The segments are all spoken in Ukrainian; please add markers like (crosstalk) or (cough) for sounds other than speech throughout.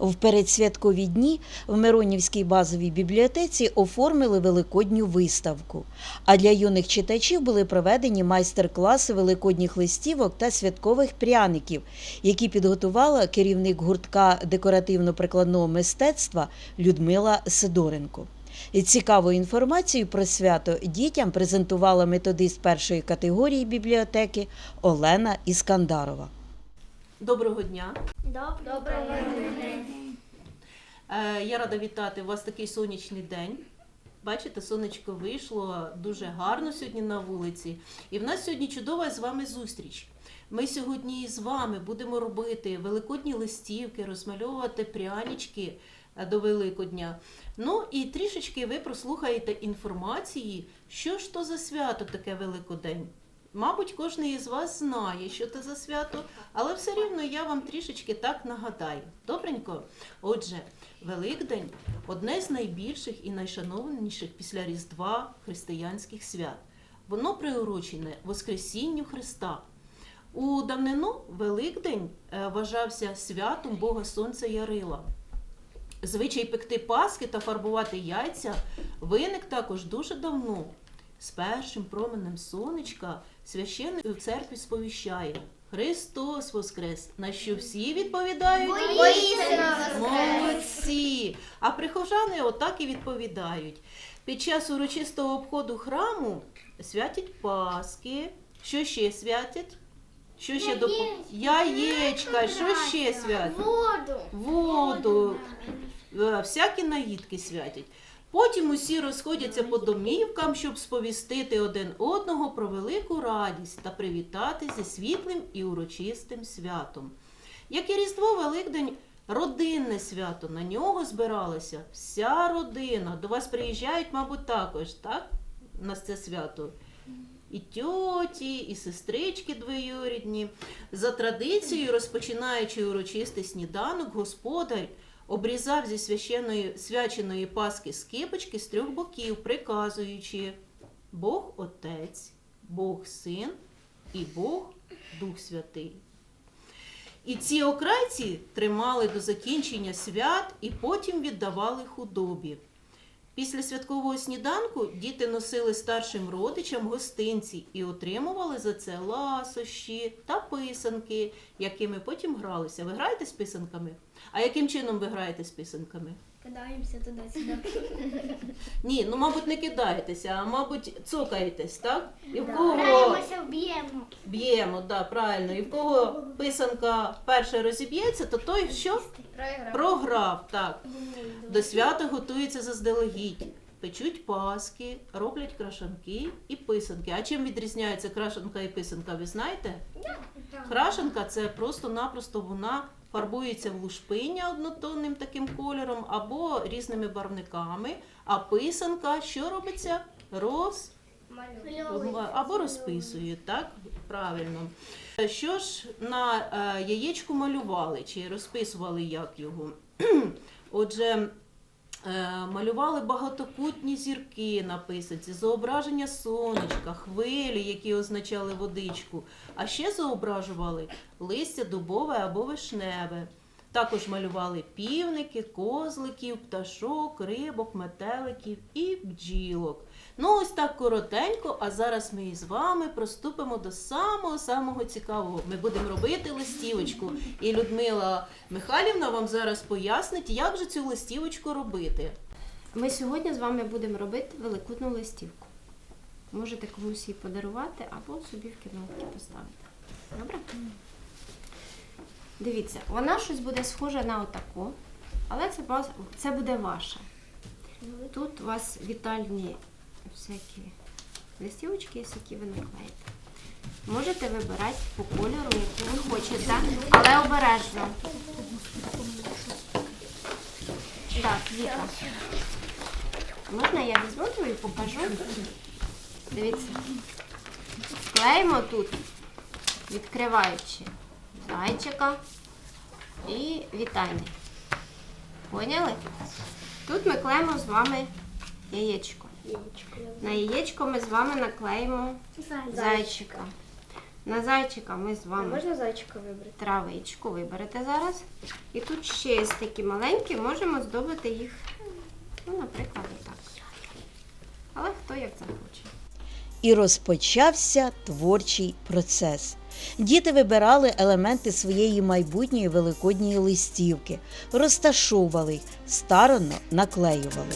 В передсвяткові дні в Миронівській базовій бібліотеці оформили великодню виставку. А для юних читачів були проведені майстер-класи великодніх листівок та святкових пряників, які підготувала керівник гуртка декоративно-прикладного мистецтва Людмила Сидоренко. Цікаву інформацію про свято дітям презентувала методист першої категорії бібліотеки Олена Іскандарова. Доброго дня. Доброго Е, Я рада вітати у вас такий сонячний день. Бачите, сонечко вийшло дуже гарно сьогодні на вулиці. І в нас сьогодні чудова з вами зустріч. Ми сьогодні з вами будемо робити великодні листівки, розмальовувати прянички е, до Великодня. Ну і трішечки ви прослухаєте інформації, що ж то за свято таке Великодень. Мабуть, кожен із вас знає, що це за свято, але все рівно я вам трішечки так нагадаю. Добренько? Отже, Великдень одне з найбільших і найшановніших після Різдва християнських свят. Воно приурочене Воскресінню Христа. У давнину Великдень е, вважався святом Бога Сонця Ярила. Звичай пекти паски та фарбувати яйця виник також дуже давно. З першим променем сонечка священник у церкві сповіщає Христос Воскрес, на що всі відповідають! Молодці! А прихожани отак і відповідають. Під час урочистого обходу храму святять Паски. Що ще святять? Що ще до яєчка, що ще святять? Воду! Воду, е, всякі наїдки святять. Потім усі розходяться по домівкам, щоб сповістити один одного про велику радість та привітати зі світлим і урочистим святом. Як і Різдво Великдень, родинне свято, на нього збиралася вся родина. До вас приїжджають, мабуть, також, так? У нас це свято. І тьоті, і сестрички двоюрідні. За традицією, розпочинаючи урочистий сніданок, господар обрізав зі священої, свяченої паски скипочки з трьох боків, приказуючи Бог Отець, Бог Син і Бог Дух Святий. І ці окрайці тримали до закінчення свят і потім віддавали худобі. Після святкового сніданку діти носили старшим родичам гостинці і отримували за це ласощі та писанки, якими потім гралися. Ви граєте з писанками? А яким чином ви граєте з писанками? Кидаємося туди-сюди. Ні, ну мабуть, не кидаєтеся, а мабуть, цокаєтесь, так? І в кого Граємося, вб'ємо. б'ємо, да, правильно. І в кого писанка перша розіб'ється, то той що? Програв, так. До свята готуються заздалегідь. Печуть паски, роблять крашанки і писанки. А чим відрізняється крашанка і писанка, ви знаєте? Крашенка це просто-напросто вона фарбується в лушпиня однотонним таким кольором або різними барвниками. А писанка що робиться? Роз або розписують, так? Правильно. Що ж на е, яєчку малювали чи розписували як його? (clears throat) Отже, малювали багатокутні зірки на писанці, зображення сонечка, хвилі, які означали водичку, а ще зображували листя дубове або вишневе. Також малювали півники, козликів, пташок, рибок, метеликів і бджілок. Ну, ось так коротенько, а зараз ми із вами проступимо до самого-самого цікавого. Ми будемо робити листівочку. І Людмила Михайлівна вам зараз пояснить, як же цю листівочку робити. Ми сьогодні з вами будемо робити великодну листівку. Можете комусь її подарувати або собі в кімнаті поставити. Добре? Дивіться, вона щось буде схожа на отаку, але це, це буде ваша. Тут у вас вітальні всякі листівочки, які ви наклеїте. Можете вибирати по кольору, яку ви хочете, але обережно. Так, Віка. Можна я візьму і покажу? Дивіться. Клеїмо тут, відкриваючи зайчика і вітальний. Поняли? Тут ми клеїмо з вами яєчко. На яєчко ми з вами наклеїмо зайчика. На зайчика ми з вами Можна зайчика вибрати? травичку виберете зараз. І тут ще є такі маленькі, можемо здобити їх, ну, наприклад, отак. Але хто як захоче. І розпочався творчий процес. Діти вибирали елементи своєї майбутньої великодньої листівки, розташовували старанно наклеювали.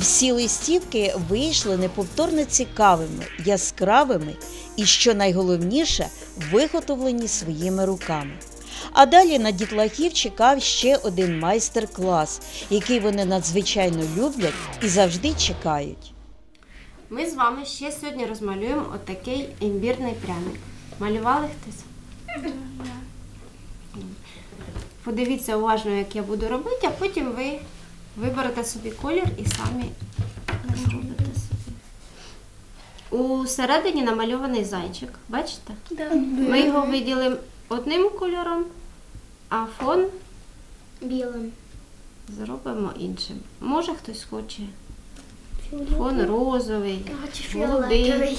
Всі листівки вийшли неповторно цікавими, яскравими і, що найголовніше, виготовлені своїми руками. А далі на дітлахів чекав ще один майстер-клас, який вони надзвичайно люблять і завжди чекають. Ми з вами ще сьогодні розмалюємо отакий імбірний пряник. Малювали хтось? Подивіться уважно, як я буду робити, а потім ви виберете собі колір і самі зробите собі. У середині намальований зайчик. Бачите? Ми його виділимо одним кольором, а фон Білим. зробимо іншим. Може хтось хоче фон розовий, голубий. фіолетовий.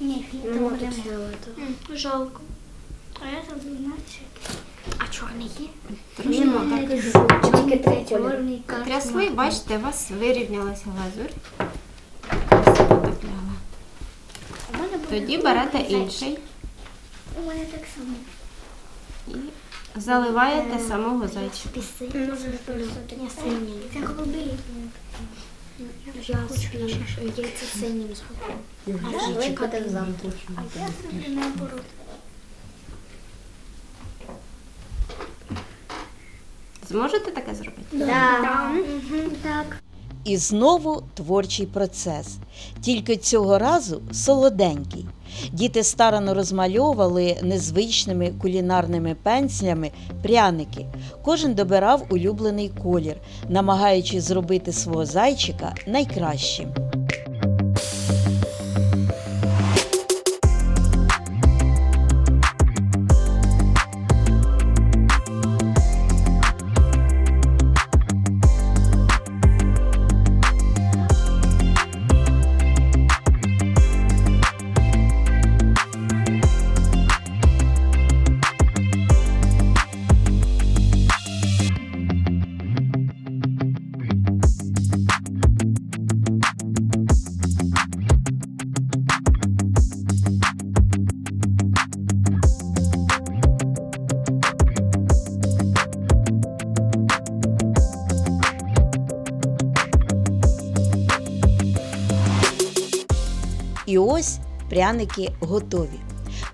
Ні, фіолетовий. Жалко. А я там знаєш, А чорний є? Трошки так. Тільки три чорний. Трясли, бачите, у вас вирівнялася потопляла. Тоді берете інший У мене так само. і заливаєте самого зайчика. Піси. Може, не синій. Це голубий. Я яйця синім зроблю. А завтра. А я зроблю наоборот. Зможете таке зробити? Так. Так. І знову творчий процес. Тільки цього разу солоденький. Діти старано розмальовували незвичними кулінарними пензлями пряники. Кожен добирав улюблений колір, намагаючись зробити свого зайчика найкращим. Ось пряники готові.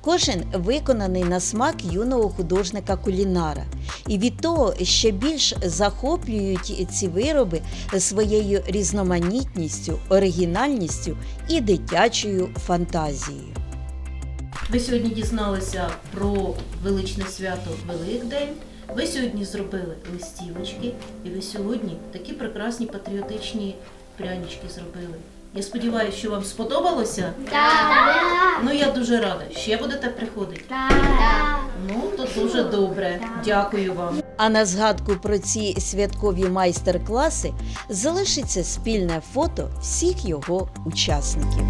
Кожен виконаний на смак юного художника кулінара. І від того ще більш захоплюють ці вироби своєю різноманітністю, оригінальністю і дитячою фантазією. Ви сьогодні дізналися про величне свято Великдень. Ви сьогодні зробили листівочки, і ви сьогодні такі прекрасні патріотичні прянички зробили. Я сподіваюся, що вам сподобалося. Ну я дуже рада. Ще будете приходити. Ну то дуже добре. Дякую вам. А на згадку про ці святкові майстер-класи залишиться спільне фото всіх його учасників.